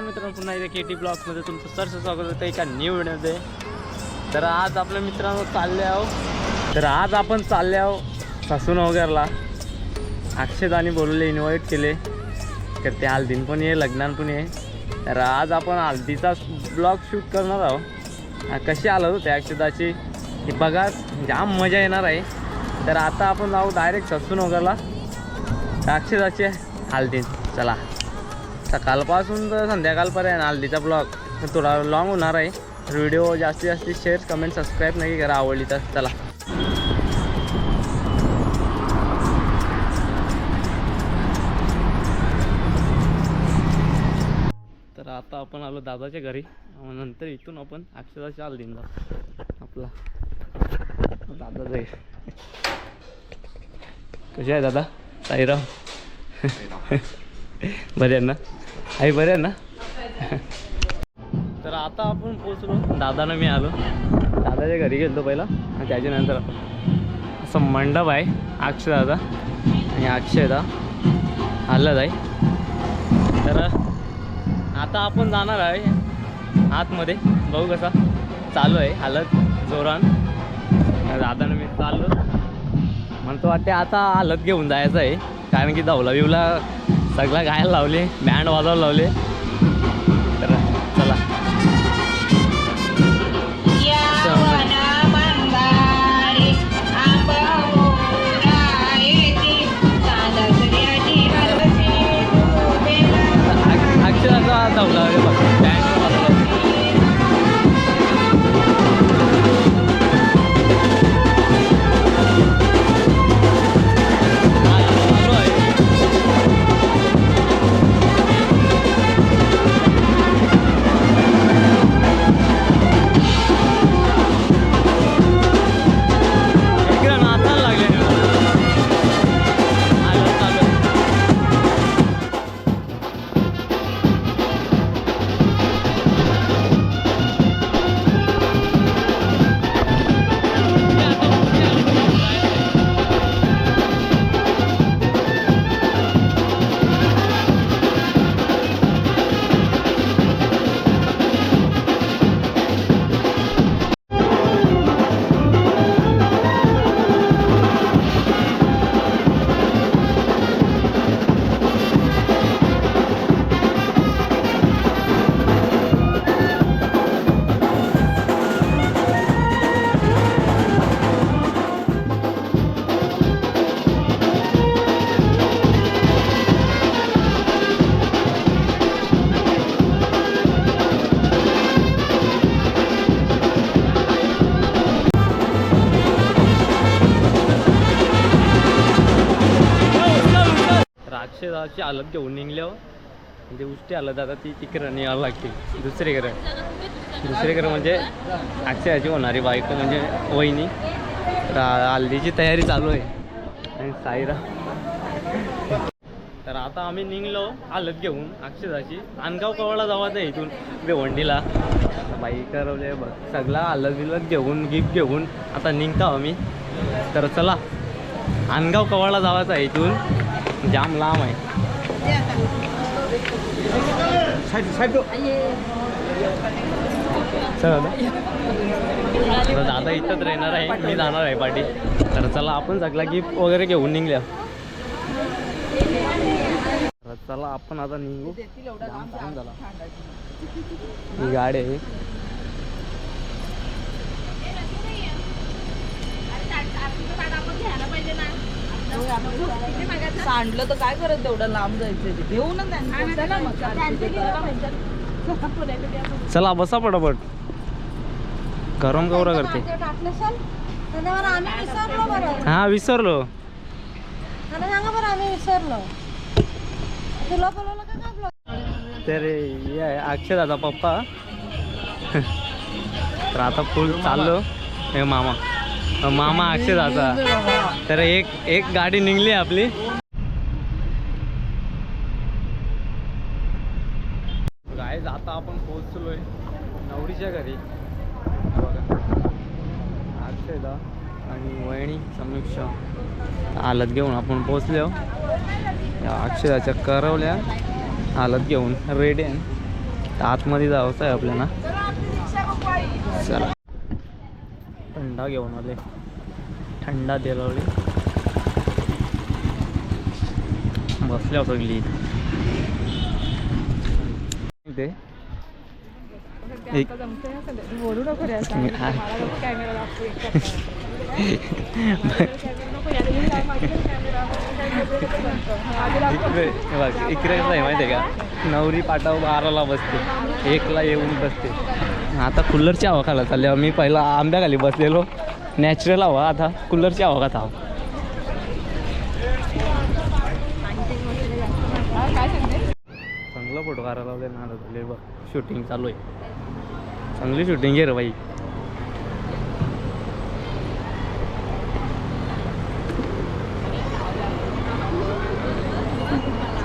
नमस्कार मित्रांनो पुन्हा एकदा के टी ब्लॉग्समध्ये तुमचं सरचं स्वागत होतं एका न्यू व्हिडिओमध्ये तर आज आपल्या मित्रांनो चालले आहो तर आज आपण चालले आहो सासून वगैरेला अक्षदानी बोलवले इन्व्हाइट केले. तर ते हल्दीन पण ये लग्नान पण ये तर आज आपण हल्दीचा ब्लॉग शूट करणार आहोत. कशी आलं त्या अक्षदाची की बघा जाम मजा येणार आहे. तर आता आपण जाऊ डायरेक्ट ससून वगैरेला अक्षदाची हल्दीन चला. सकाळपासून तर संध्याकाळपर्यंत हल्दीचा ब्लॉग. थोडा लॉंग होणार आहे. व्हिडिओ जास्तीत जास्ती शेअर कमेंट सबस्क्राईब नाही करा आवडली तर. चला. तर आता आपण आलो दादाच्या घरी. नंतर इथून आपण अक्षराच्या हल्दीन. जाऊ आपला दादाचं आहे कसे आहे दादा? साईराव बरे आहे ना? आई बरे ना? तर आता आपण पोचलो दादानं मी आलो. दादाच्या घरी गेलो पहिला. आणि त्याच्यानंतर आपण असं मंडप आहे अक्षय दादा आणि अक्षय दा आलं आहे तर आता आपण जाणार आहे आतमध्ये. बघू कसा चालू आहे. हालत जोरान. दादानं मी चाललो. म्हणतो वाटते आता हालत घेऊन जायचं आहे. कारण की धावला बिवला सगळं गायला लावले बँड वाजवायला लावले. तर चला. तर अक्षराची घेऊन निघल्यावर. म्हणजे उष्टी हालत आता ती तिकडं निघावं लागते. दुसरीकडे. दुसरीकडे म्हणजे अक्षराची होणारी बायको म्हणजे वहिनी. तर हल्दीची तयारी चालू आहे. आणि साईरा. तर आता आम्ही निघलो आलत घेऊन अक्षराची आणगाव कवळा जावायचं आहे इथून भिवंडीला. बाई करवले बघ. सगळा आलत बिलत घेऊन गिफ्ट घेऊन आता निघतो आम्ही. तर चला. अनगाव कवळा जावाचा इथून. जाम लांब आहे. चला दादा. इथंच राहणार आहे मी जाणार आहे पाठी तर चला आपण सगळा गिफ्ट वगैरे घेऊन निघल्या तर चला आपण आता निघू. झाला ही गाडी आहे. सांडलं तर काय करत तेवढं लांब जायचं ते? घेऊ ना चला. बसा पटापट. गरम गौरा करते. आम्ही विसरलो बरं. हा विसरलो. मला सांगा बरं आम्ही विसरलो. तुला बोलवलं का काय ब्लॉग तर हे अक्षय दादा पप्पा. तर आता फुल चाललो. हे मामा. मामा अक्षय तर एक एक गाडी निघली आपली. काय आता आपण पोहोचलोय नवरीच्या घरी. बघा अक्षयदा आणि वहिणी समीक्षा. हालत घेऊन आपण पोहोचलो. या करवल्या. हालत घेऊन रेडी आहे. आतमध्ये जावंच आहे आपल्याला. चला. थंडा घेऊन आले. थंडा दिलावली बसल्या सगळी. ते इकडे बघ इकडे माहिती आहे का? नवरी पाटाव बाराला बसते. एकला येऊन बसते. आता कूलरची हवा खायला चालली मी पहिला आंब्याखाली बसलेलो. नॅचरल हवा आता कूलरची हवा खात आहो चांगला फोटो काढायला लावले ना झाले बघ. शूटिंग चालू आहे. चांगली शूटिंग आहे रे बाई.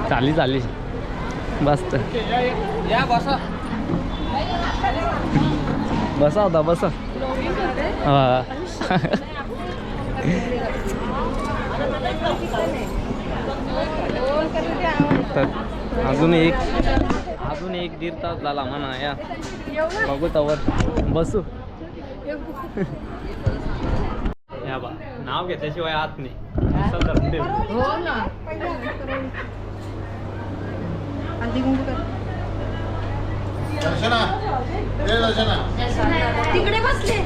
चाली चाली. मस्त. बसा. होता बसा. हा. तर अजून एक अजून एक दीड तास झाला म्हणा या. बघू तवर. बसू. या बा नाव घेतल्याशिवाय आत नाही. हो ना. दर्शना ए दर्शना. तिकडे बसले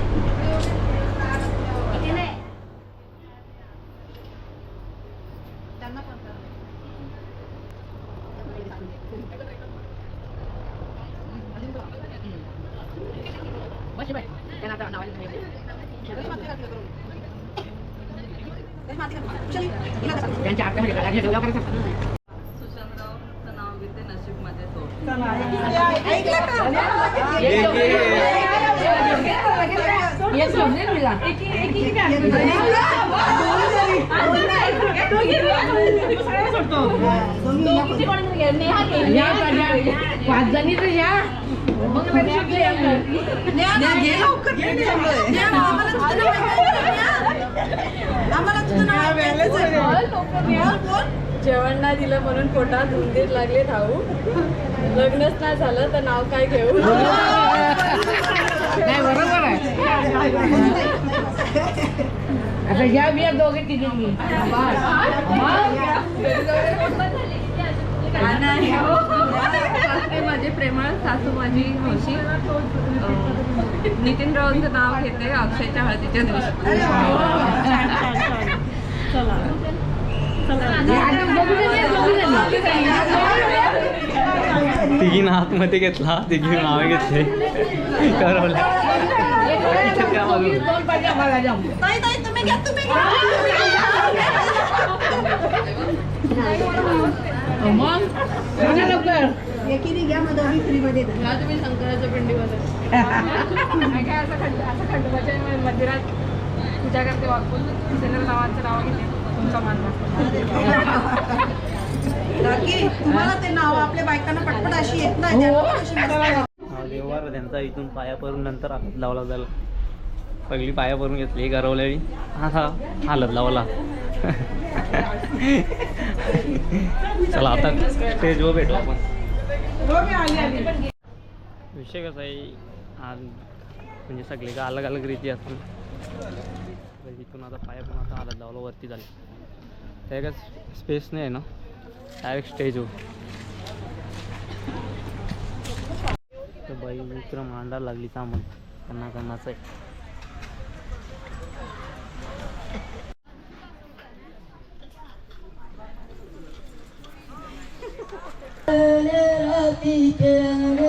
सुशांतरावचं नाव घेते नशीबमध्ये सोड ये सोडले तुला पाच जणी तर या मग नशीब लय आहे. जेवण नाही दिलं म्हणून पोटात उंदीर लागले धावू लग्नच नाही झालं तर नाव काय घेऊ नाही बरोबर आहे आता या बिया दोघे तिघे मी माझे प्रेमळ सासू माझी हौशी अं, नितीन रावांचं नाव घेते अक्षयच्या हळदीच्या दिवशी. तिघी आतमध्ये घेतला तिघी नावे घेतले. शंकराच्या पिंडीमध्ये. मंदिरात पूजा करते वाकून. सिनेर नावाचं नाव घेते. तुमचा मान तुम्हाला ते नाव आपल्या बायकांना पटपट अशी येत नाही त्यामुळे अशी मस्त हा, व्यवहार त्यांचा इथून पाया परून नंतर हात लावला झाला पहिली पाया परून घेतली गरवल्यावी आता हालत लावला. चला आता स्टेजवर भेटू आपण. विषय कसा आहे? आज म्हणजे सगळे का अलग अलग रीती असतात तर इथून आता पाया पण आता हालत लावला वरती झालं. त्या काय स्पेस नाही आहे ना? डायरेक्ट हो। तर बाई विक्रम मांडायला लागली सामान त्यांना कन्नाचं आहे. so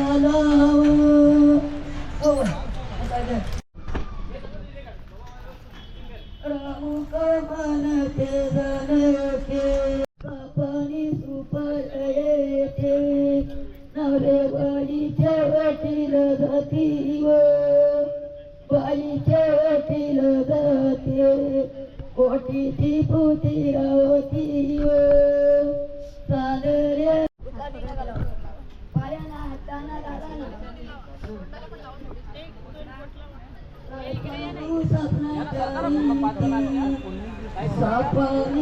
ते नवरेवरीच्या वटील जातीव बाईच्या वटील जाते कोटीची पुती रावतीव चालरे पायाला सपनी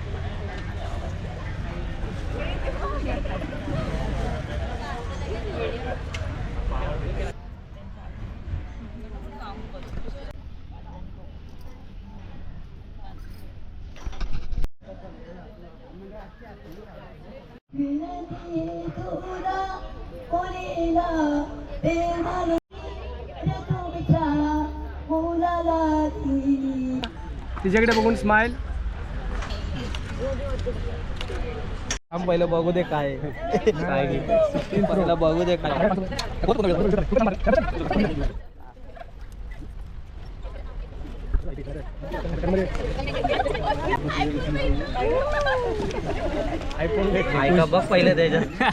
तिच्याकडे बघून स्माइल आम पहिलं बघू दे काय. काय पहिलं बघू दे काय. ऐका बघ पहिलं त्याच्यात.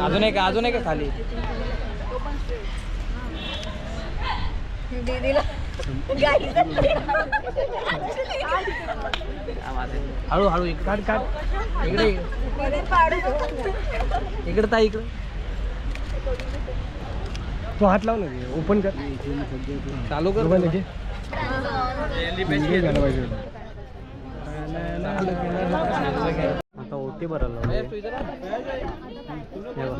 अजून एक अजून एक खाली. हळू हळू इकडे काढ काढ इकडे इकडे ताई इकडे तो हात लाव ना ओपन कर चालू कर मोबाईल घे आता ओटी भरायला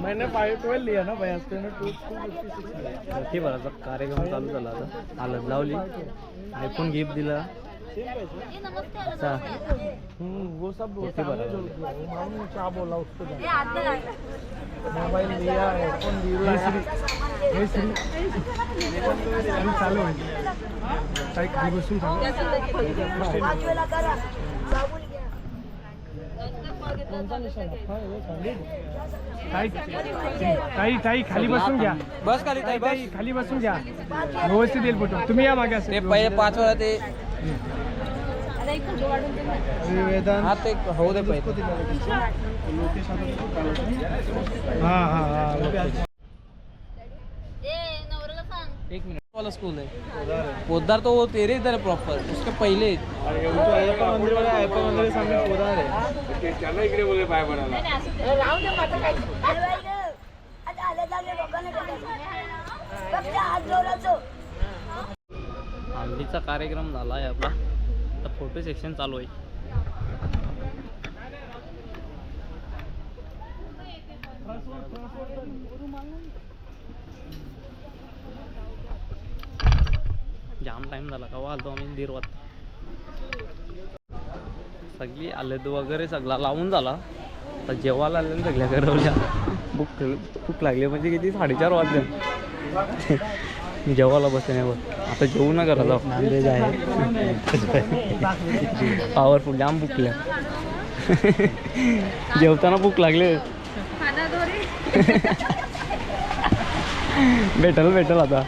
मैंने फाइव ट्वेल्व लिया ना भैया उसके टू ओटी भरायचा कार्यक्रम चालू झाला आता. हलत लावली. आयफोन गिफ्ट दिला. अच्छा वो सब ओटी भरायला मोबाईल लिया श्री आणि चालू आहे काही खाली बसून चालू काही काही खाली बसून घ्या. बस खाली ताई काही खाली बसून घ्या. व्यवस्थित येईल फ़ोटो. तुम्ही या मागे ते पहिले पाच वेळा ते हा ते होऊ दे पहिले. हा हा हा एक मिनट. वाला स्कूल है। पोदार तो वो तेरे इधर है प्रॉपर उसके पहले। हल्दीचा कार्यक्रम झाला आहे आपला. आता फोटो सेक्शन चालू आहे. जाम टाइम झाला. का आलतो आम्ही दीड वाजता सगळी आलेत वगैरे सगळा लावून झाला. आता जेवायला आले सगळ्या करवल्या भूक भूक लागली म्हणजे किती? साडेचार वाजले. मी जेवायला बसले नाही बघ. आता जेवू ना करा जाऊ आहे. पॉवरफुल जाम भुकल्या जेवताना भूक लागले. भेटल भेटल आता.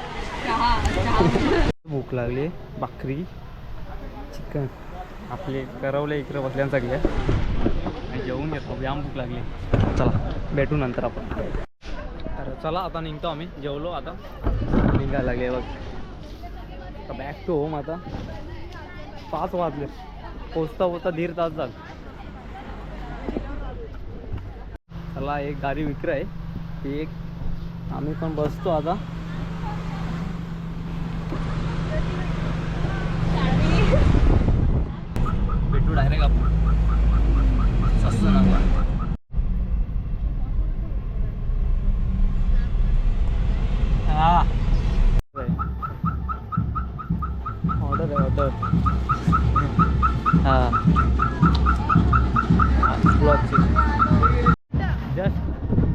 भूक लागली भाकरी चिकन आपले करवले इकडे बसल्या सगळ्या आणि जेवून घेतो जाम भूक लागली. चला भेटू नंतर आपण. तर चला आता निघतो आम्ही. जेवलो आता. निघायला लागले बघ. बॅक टू होम आता. पाच वाजले. पोचता पोचता दीड तास झाला. चला एक गाडी विक्री आहे ती एक. आम्ही पण बसतो आता भेटू डायरेक्ट आपण सस्तं ना हा ऑर्डर आहे ऑर्डर हा जस्ट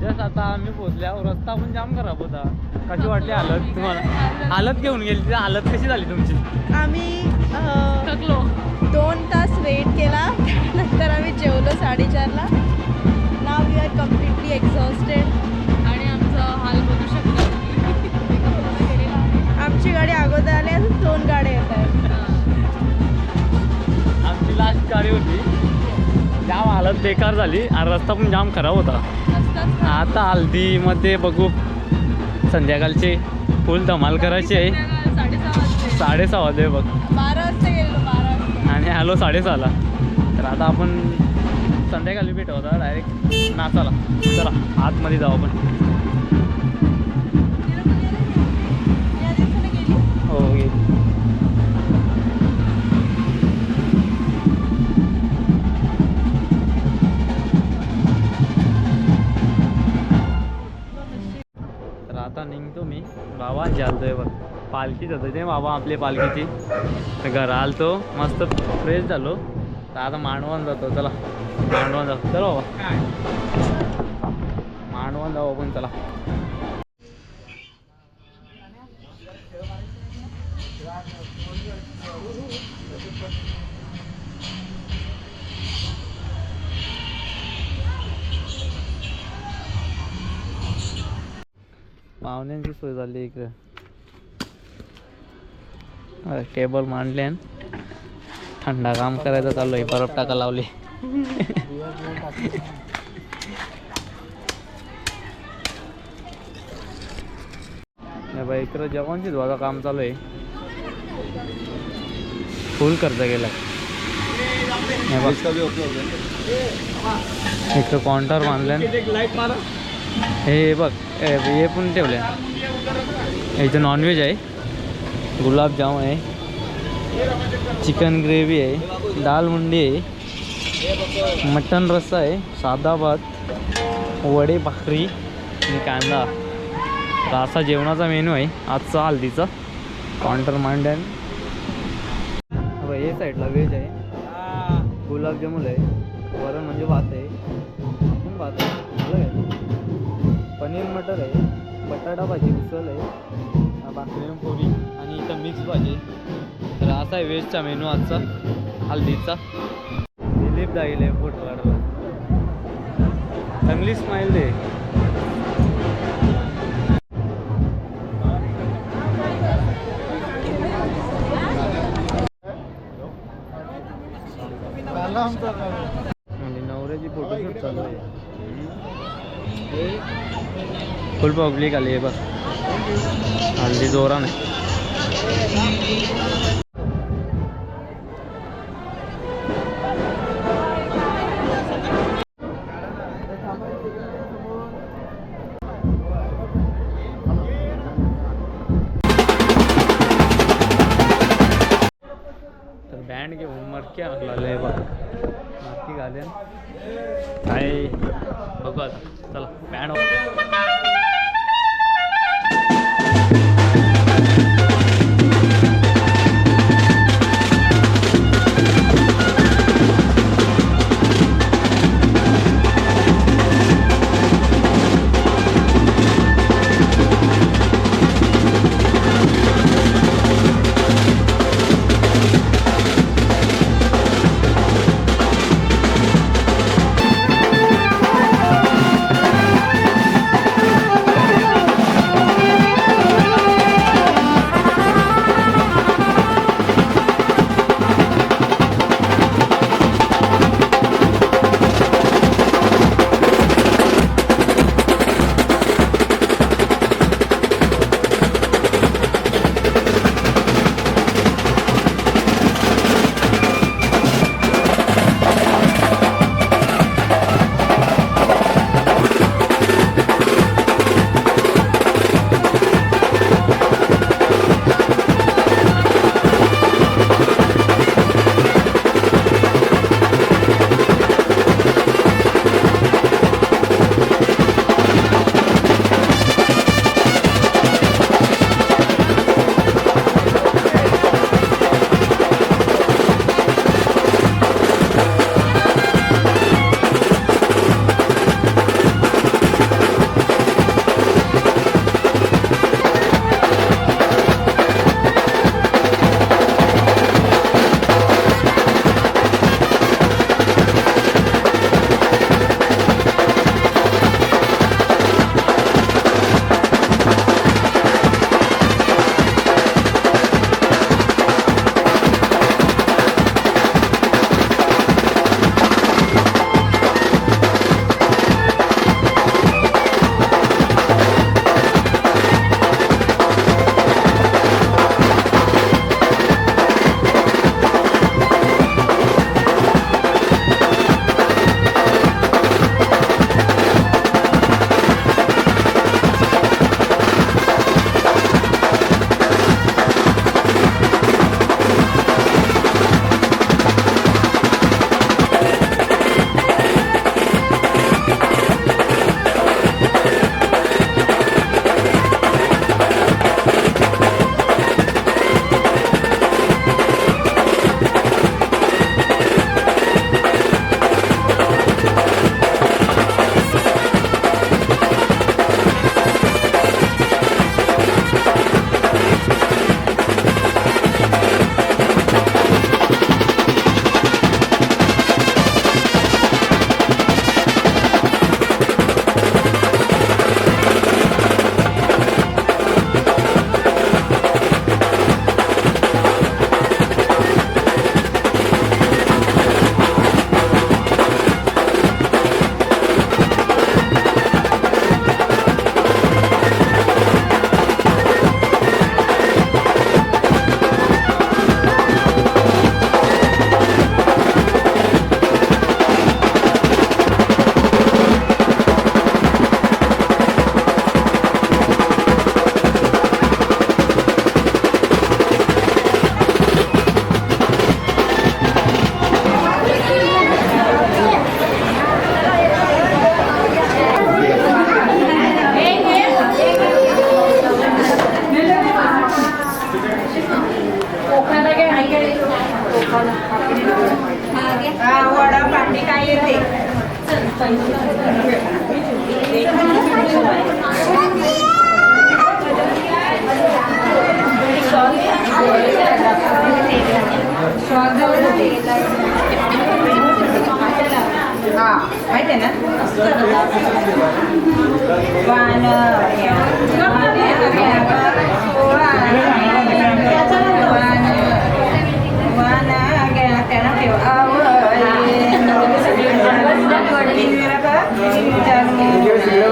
जस्ट आता आम्ही पोहोचल्यावर रस्ता पण जाम खराब होता. कशी वाटली हालत तुम्हाला? हालत घेऊन गेली ती हालत कशी झाली तुमची? आम्ही थकलो. गाडी होती. जाम हालत बेकार झाली. आणि रस्ता पण जाम खराब होता. आता हल्दीमध्ये बघू. संध्याकाळचे फुल धमाल करायची आहे. साडेसहा वाजले बघ. आणि आलो साडेसहाला. तर आता आपण संध्याकाळी भेट होता डायरेक्ट नाचाला चला आतमध्ये जाऊ आपण. चालतोय बघ. पालखीच होतं ते बाबा आपली पालखीची. तर घरा आलतो मस्त फ्रेश झालो. तर आता मांडवण जातो चला. मांडवण जातो चला बाबा. मांडवण जाऊ आपण चला. पाहुण्यांची सोय झाली इकडे. टेबल मांडले थंडा काम करायचं चालू आहे. बरफ टाका लावली. नाही बाई इकडं जेवणची धुवाचं काम चालू आहे. फुल खर्च गेला इकडं काउंटर बांधले हे बघ हे हे पण ठेवले. इथं नॉनव्हेज आहे गुलाबजाम आहे. चिकन ग्रेव्ही आहे. दाल मुंडी आहे. मटन रस्सा आहे. साधा भात. वडे भाकरी आणि कांदा. तर असा जेवणाचा मेनू आहे. आजचा हल्दीचा. काउंटर मांडन हे साईडला व्हेज आहे. गुलाबजामुन आहे. वरण म्हणजे भात आहे. भात आहे. पनीर मटर आहे. बटाटा भाजी उसळ आहे. भाकरी पोळी आणि इथं मिक्स भाजी. तर असा आहे व्हेजचा मेनू आजचा हल्दीचा. दिलीप दाईल आहे फोटो काढला चांगली स्माईल दे. नवऱ्याची फोटोशूट चालू आहे. फुल पब्लिक आली आहे बघ. हल्दी जोरान. आहे तर बँड घेऊन मटकी आणलेलं बघ. मटकी घालेन. काय? बघू आता. चला बँड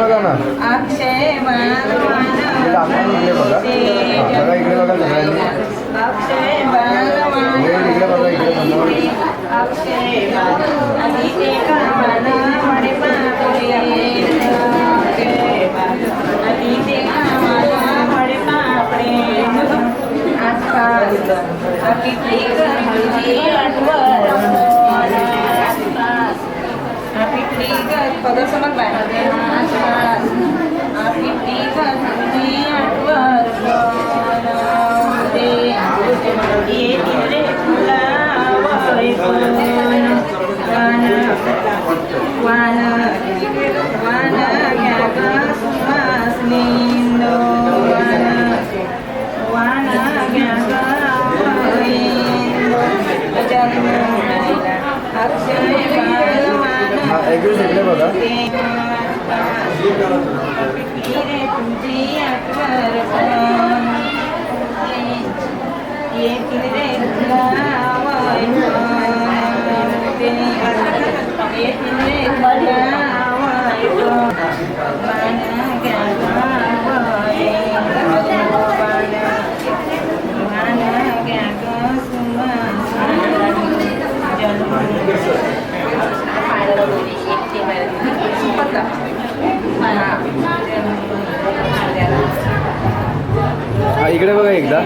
बघा ना. इकडे बघा. बघा इकडे बघा सगळ्यांनी इकडे बघा इकडे आसपास किती आठवण. पिकली गत पदर मग बाय आसपास पिकली गत तुझी आठवण येतील रे तुला वान वान वान घ्या ग सुवास निंदो वान वान घ्या ग जन्म अक्षय बालवान हा एक दिवस इकडे बघा रे तुझी इकडे बघा एकदा.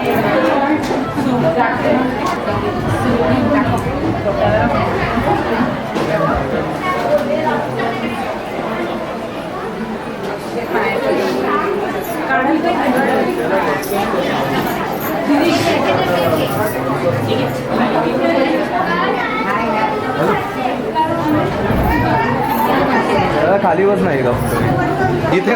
खाली बस नाही का इथे